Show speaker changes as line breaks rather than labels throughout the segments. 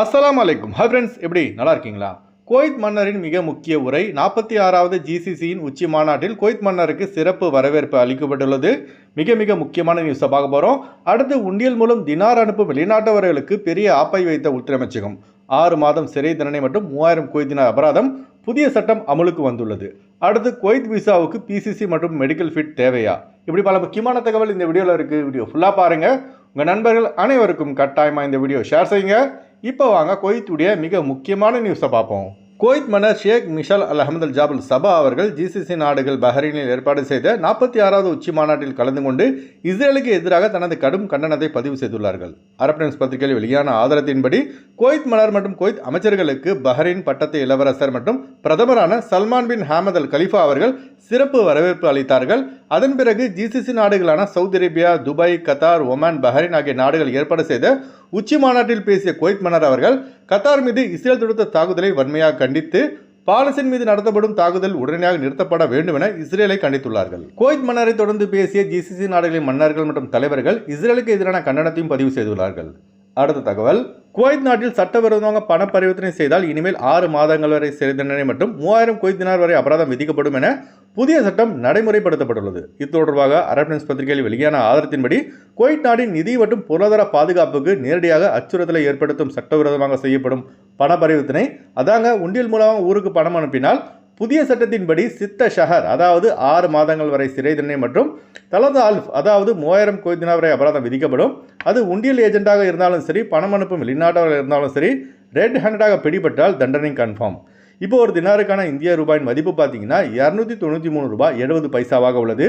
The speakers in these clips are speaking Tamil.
அஸ்லாம் அலைக்கும் ஹை ஃப்ரெண்ட்ஸ் எப்படி நல்லா இருக்கீங்களா? குவைத் மன்னரின் மிக முக்கிய உரை நாற்பத்தி ஆறாவது ஜிசிசியின் உச்சி மாநாட்டில் குவைத் மன்னருக்கு சிறப்பு வரவேற்பு அளிக்கப்பட்டுள்ளது. மிக மிக முக்கியமான நியூஸை பார்க்க போகிறோம் அடுத்து உண்டியல் மூலம் தினார் அனுப்பும் வெளிநாட்டவர்களுக்கு பெரிய ஆப்பை வைத்த உள்துறை அமைச்சகம் ஆறு மாதம் சிறை தண்டனை மற்றும் மூவாயிரம் குவைத் அபராதம் புதிய சட்டம் அமலுக்கு வந்துள்ளது. அடுத்து குவைத் விசாவுக்கு பிசிசி மற்றும் மெடிக்கல் ஃபிட் தேவையா? இப்படி பல முக்கியமான தகவல் இந்த வீடியோவில் இருக்குது வீடியோ ஃபுல்லாக பாருங்கள் உங்கள் நண்பர்கள் அனைவருக்கும் கட்டாயமாக இந்த வீடியோ ஷேர் செய்யுங்க. இப்போ வாங்க குவைத்துடைய மிக முக்கியமான நியூஸை பார்ப்போம். குவைத் மன்னர் ஷேக் மிஷல் அல் அஹமது ஜாபுல் சபா அவர்கள் ஜிசிசி நாடுகள் பஹ்ரைனில் ஏற்பாடு செய்த நாற்பத்தி ஆறாவது உச்சி மாநாட்டில் கலந்து கொண்டு இஸ்ரேலுக்கு எதிராக தனது கடும் கண்டனத்தை பதிவு செய்துள்ளார்கள். அரப் நியூஸ் பத்திரிகையில் வெளியான ஆதாரத்தின்படி குவைத் மன்னர் மற்றும் குவைத் அமைச்சர்களுக்கு பஹ்ரைன் பட்டத்து இளவரசர் மற்றும் பிரதமரான சல்மான் பின் ஹாமத் அல் கலிஃபா அவர்கள் சிறப்பு வரவேற்பு அளித்தார்கள். அதன் பிறகு ஜிசிசி நாடுகளான Saudi Arabia Dubai Qatar Oman Bahrain ஆகிய நாடுகள் ஏற்பாடு செய்த உச்சி மாநாட்டில் பேசிய குவைத் மன்னர் அவர்கள் கத்தார் மீது இஸ்ரேல் தொடுத்த தாக்குதலை வன்மையாக கண்டித்து பாலஸ்தீன் மீது நடத்தப்படும் தாக்குதல் உடனடியாக நிறுத்தப்பட வேண்டும் என இஸ்ரேலை கண்டித்துள்ளார்கள். கோயித் மன்னரை தொடர்ந்து பேசிய ஜிசிசி நாடுகளின் மன்னர்கள் மற்றும் தலைவர்கள் இஸ்ரேலுக்கு எதிரான கண்டனத்தையும் பதிவு செய்துள்ளார்கள். அடுத்த தகவல். குவைத் நாட்டில் சட்டவிரோதமாக பண பரிவர்த்தனை செய்தால் இனிமேல் ஆறு மாதங்கள் வரை சிறை தண்டனை மற்றும் மூவாயிரம் குவைத் தினார் வரை அபராதம் விதிக்கப்படும் என புதிய சட்டம் நடைமுறைப்படுத்தப்பட்டுள்ளது. இது தொடர்பாக அரப் நியூஸ் பத்திரிகையில் வெளியான ஆதாரத்தின்படி குவைத் நாட்டின் நிதி மற்றும் பொருளாதார பாதுகாப்புக்கு நேரடியாக அச்சுறுத்தலை ஏற்படுத்தும் சட்டவிரோதமாக செய்யப்படும் பண பரிவர்த்தனை அதாங்க உண்டியல் மூலமாக ஊருக்கு பணம் அனுப்பினால் புதிய சட்டத்தின்படி சித்த ஷஹர் அதாவது ஆறு மாதங்கள் வரை சிறை தண்டனை மற்றும் தலது அல்ஃப் அதாவது மூவாயிரம் குவைத் வரை அபராதம் விதிக்கப்படும். அது உண்டியல் ஏஜென்ட்டாக இருந்தாலும் சரி பணம் அனுப்பும் வெளிநாட்டவர்கள் இருந்தாலும் சரி ரெட் ஹேண்டடாக பிடிபட்டால் தண்டனை கன்ஃபார்ம் இப்போ ஒரு தினாருக்கான இந்திய ரூபாயின் மதிப்பு பார்த்தீங்கன்னா இரநூத்தி தொண்ணூற்றி மூணு ரூபாய் எழுபது பைசாவாக உள்ளது.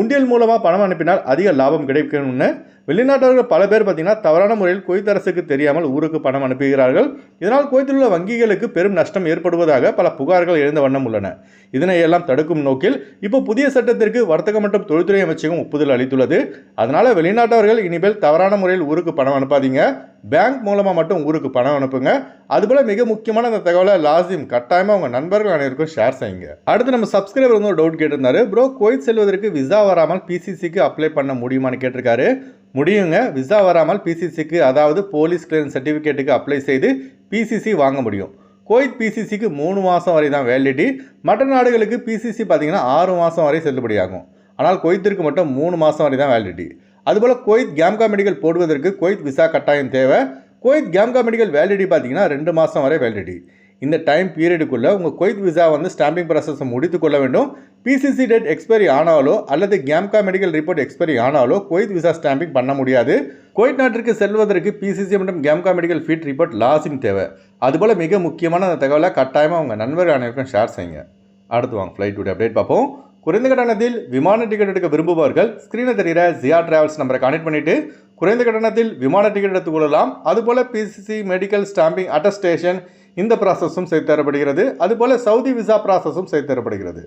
உண்டியல் மூலமாக பணம் அனுப்பினால் அதிக லாபம் கிடைக்கணும்னு வெளிநாட்டவர்கள் பல பேர் பார்த்தீங்கன்னா தவறான முறையில் குவைத் அரசுக்கு தெரியாமல் ஊருக்கு பணம் அனுப்புகிறார்கள். இதனால் குவைத்தில் உள்ள வங்கிகளுக்கு பெரும் நஷ்டம் ஏற்படுவதாக பல புகார்கள் எழுந்த வண்ணம் உள்ளன. இதனை எல்லாம் தடுக்கும் நோக்கில் இப்போ புதிய சட்டத்திற்கு வர்த்தக மற்றும் தொழில்துறை அமைச்சகம் ஒப்புதல் அளித்துள்ளது. அதனால் வெளிநாட்டவர்கள் இனிமேல் தவறான முறையில் ஊருக்கு பணம் அனுப்பாதீங்க. பேங்க் மூலமாக மட்டும் ஊருக்கு பணம் அனுப்புங்க. அதுபோல் மிக முக்கியமான அந்த தகவலை லாசிம் கட்டாயமாக உங்கள் நண்பர்கள் அனைவருக்கும் ஷேர் செய்யுங்க. அடுத்து நம்ம சப்ஸ்கிரைபர் வந்து ஒரு டவுட் கேட்டிருந்தாரு. ப்ரோ கோயில் செல்வதற்கு விசா வராமல் பிசிசிக்கு அப்ளை பண்ண முடியுமான்னு கேட்டிருக்காரு. முடியுங்க. விசா வராமல் பிசிசிக்கு அதாவது போலீஸ் கிளியரன்ஸ் சர்டிஃபிகேட்டுக்கு அப்ளை செய்து பிசிசி வாங்க முடியும். குவைத் பிசிசிக்கு மூணு மாதம் வரை தான் வேலிடிட்டி மற்ற நாடுகளுக்கு பிசிசி பார்த்தீங்கன்னா ஆறு மாதம் வரை செல்லுபடியாகும். ஆனால் கொய்த்திற்கு மட்டும் மூணு மாதம் வரை தான் வேலிடிட்டி அதுபோல் குவைத் கேம்கா மெடிக்கல் போடுவதற்கு குவைத் விசா கட்டாயம் தேவை. குவைத் கேம்கா மெடிக்கல் வேலிடிட்டி பார்த்தீங்கன்னா ரெண்டு மாதம் வரை வேலிடிட்டி இந்த டைம் பீரியடுக்குள்ளே உங்கள் குவைத் விசா வந்து ஸ்டாம்பிங் ப்ராசஸை முடித்து கொள்ள வேண்டும். பிசிசி டேட் எக்ஸ்பைரி ஆனாலோ அல்லது கேம்கா மெடிக்கல் ரிப்போர்ட் எக்ஸ்பைரி ஆனாலோ குவைத் விசா ஸ்டாம்பிங் பண்ண முடியாது. குவைத் நாட்டிற்கு செல்வதற்கு பிசிசி மற்றும் கேம்கா மெடிக்கல் ஃபீட் ரிப்போர்ட் லாஸிங் தேவை. அதுபோல் மிக முக்கியமான அந்த தகவலை கட்டாயமாக உங்கள் நண்பர்கள் அனைவருக்கும் ஷேர் செய்யுங்க. அடுத்து வாங்க ஃப்ளைட் அப்டேட் பார்ப்போம். குறைந்த கட்டணத்தில் விமான டிக்கெட் எடுக்க விரும்புபவர்கள் ஸ்க்ரீனை தெரிகிற ஜியா டிராவல்ஸ் நம்பரை கனெக்ட் பண்ணிவிட்டு குறைந்த கட்டணத்தில் விமான டிக்கெட் எடுத்துக்கொள்ளலாம் அதுபோல் பிசிசி மெடிக்கல் ஸ்டாம்பிங் அட்டஸ்டேஷன் இந்த ப்ராசஸும் செய்து தரப்படுகிறது. அதுபோல் சவுதி விசா ப்ராசஸும் செய்து தரப்படுகிறது.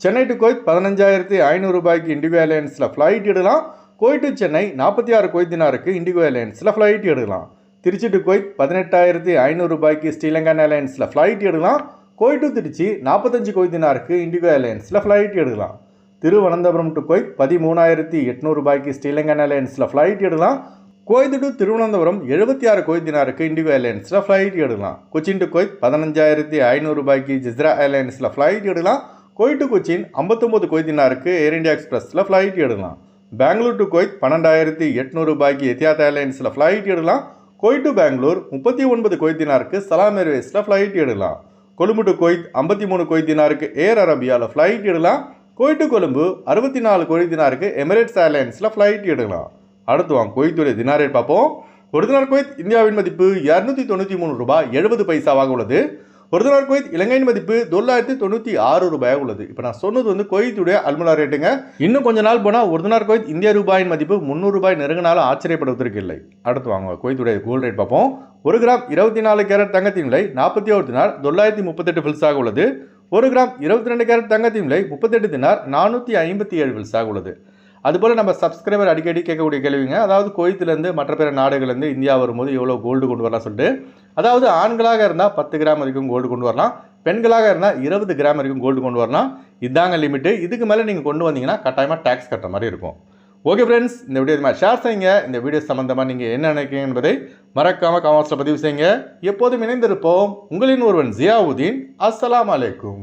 சென்னை டு கோயத் பதினஞ்சாயிரத்தி ஐநூறு ரூபாய்க்கு இண்டிகோ ஏர்லைன்ஸில் ஃப்ளைட் எடுக்கலாம். கோயட் டு சென்னை நாற்பத்தி ஆறு கோயத் தினாருக்கு இண்டிகோ ஏர்லைன்ஸில் ஃப்ளைட் எடுக்கலாம். திருச்சி டு கோயத் பதினெட்டாயிரத்தி ஐநூறு ரூபாய்க்கு ஸ்ரீலங்கன் ஏர்லைன்ஸில் ஃப்ளைட் எடுக்கலாம். கோயட் டு திருச்சி நாற்பத்தஞ்சு கோயத் தினாருக்கு இண்டிகோ ஏர்லைன்ஸில் ஃப்ளைட் எடுக்கலாம். திருவனந்தபுரம் டு கோய் பதிமூணாயிரத்தி எட்நூறு ரூபாய்க்கு ஸ்ரீலங்கன் ஏர்லைன்ஸில் ஃப்ளைட் எடுக்கலாம். கோய்து டு திருவனந்தபுரம் எழுபத்தி ஆறு கோயத் தினாருக்கு இண்டிகோ ஏர்லைன்ஸில் ஃப்ளைட் எடுக்கலாம். கொச்சின் டு கோய் பதினஞ்சாயிரத்தி ஐநூறு ரூபாய்க்கு ஜிஸ்ரா ஏர்லைன்ஸில் ஃப்ளைட் எடுக்கலாம். கோயட் டு கொச்சின் ஐம்பத்தொம்பது கோயத் தினாருக்கு ஏர் இண்டியா எக்ஸ்பிரஸில் ஃப்ளைட் எடுக்கலாம். பெங்களூர் டு கோய் பன்னெண்டாயிரத்தி எட்நூறு ரூபாய்க்கு எத்தியாத் ஏர்லைன்ஸில் ஃப்ளைட் எடுக்கலாம். கோயட் டு பெங்களூர் முப்பத்தி ஒன்பது கோயத் தினாருக்கு சலாம் ஏர்வேஸில் ஃப்ளைட் எடுக்கலாம். கொழும்பு டு கொய்த் ஐம்பத்தி மூணு கொய்தினாருக்கு ஏர் அரபியாவில் ஃப்ளைட் எடுக்கலாம். கொய்ட்டு கொழும்பு அறுபத்தி நாலு கொய்தினாருக்கு எமிரேட்ஸ் ஏர்லைன்ஸில் ஃப்ளைட் எடுக்கலாம். அடுத்து வாங்க கொய்த்துடைய தினாரேட் பார்ப்போம். ஒரு தினார் கொய்த் இந்தியாவின் மதிப்பு இரநூத்தி தொண்ணூற்றி மூணு ரூபாய் எழுபது பைசாவாக உள்ளது. ஒரு தினார் குவைத் இலங்கையின் மதிப்பு தொள்ளாயிரத்தி தொண்ணூற்றி ஆறு ரூபாயாக உள்ளது. இப்போ நான் சொன்னது வந்து குவைத்துடைய அல்முலா ரேட்டுங்க. இன்னும் கொஞ்ச நாள் போனால் ஒரு தினார் குவைத் இந்திய ரூபாயின் மதிப்பு முந்நூறு ரூபாய் நெருங்கினாலும் ஆச்சரியப்படுவதற்கு இல்லை. அடுத்து வாங்க குவைத்துடைய கோல்ட் ரேட் பார்ப்போம். ஒரு கிராம் இருபத்தி நாலு கேரட் தங்கத்தின் விலை நாற்பத்தி ஒரு தினார் தொள்ளாயிரத்தி முப்பத்தெட்டு பில்ஸாக உள்ளது. ஒரு கிராம் இருபத்தி ரெண்டு கேரட் தங்கத்தின் விலை முப்பத்தெட்டு தினார் நானூற்றி ஐம்பத்தி ஏழு பில்ஸாக உள்ளது. அதுபோல் நம்ம சப்ஸ்கிரைபர் அடிக்கடி கேட்கக்கூடிய கேள்விங்க அதாவது கோயத்துலேருந்து மற்ற பிற நாடுகள்லேருந்து இந்தியா வரும்போது எவ்வளோ கோல்டு கொண்டு வரலாம் சொல்லிட்டு அதாவது ஆண்களாக இருந்தால் பத்து கிராம் வரைக்கும் கோல்டு கொண்டு வரலாம். பெண்களாக இருந்தால் இருபது கிராம் வரைக்கும் கோல்டு கொண்டு வரலாம். இதாங்க லிமிட்டு இதுக்கு மேலே நீங்கள் கொண்டு வந்தீங்கன்னா கட்டாயமாக டேக்ஸ் கட்டுற மாதிரி இருக்கும். ஓகே ஃப்ரெண்ட்ஸ் இந்த வீடியோ இது மாதிரி ஷேர் செய்யுங்க. இந்த வீடியோ சம்மந்தமாக நீங்கள் என்ன நினைக்கிறீங்க என்பதை மறக்காமல் கமெண்ட்ஸில் பதிவு செய்யுங்க. எப்போதும் இணைந்திருப்போம். உங்களின் ஒருவன் ஜியாவுதீன். அஸ்லாம் அலைக்கும்.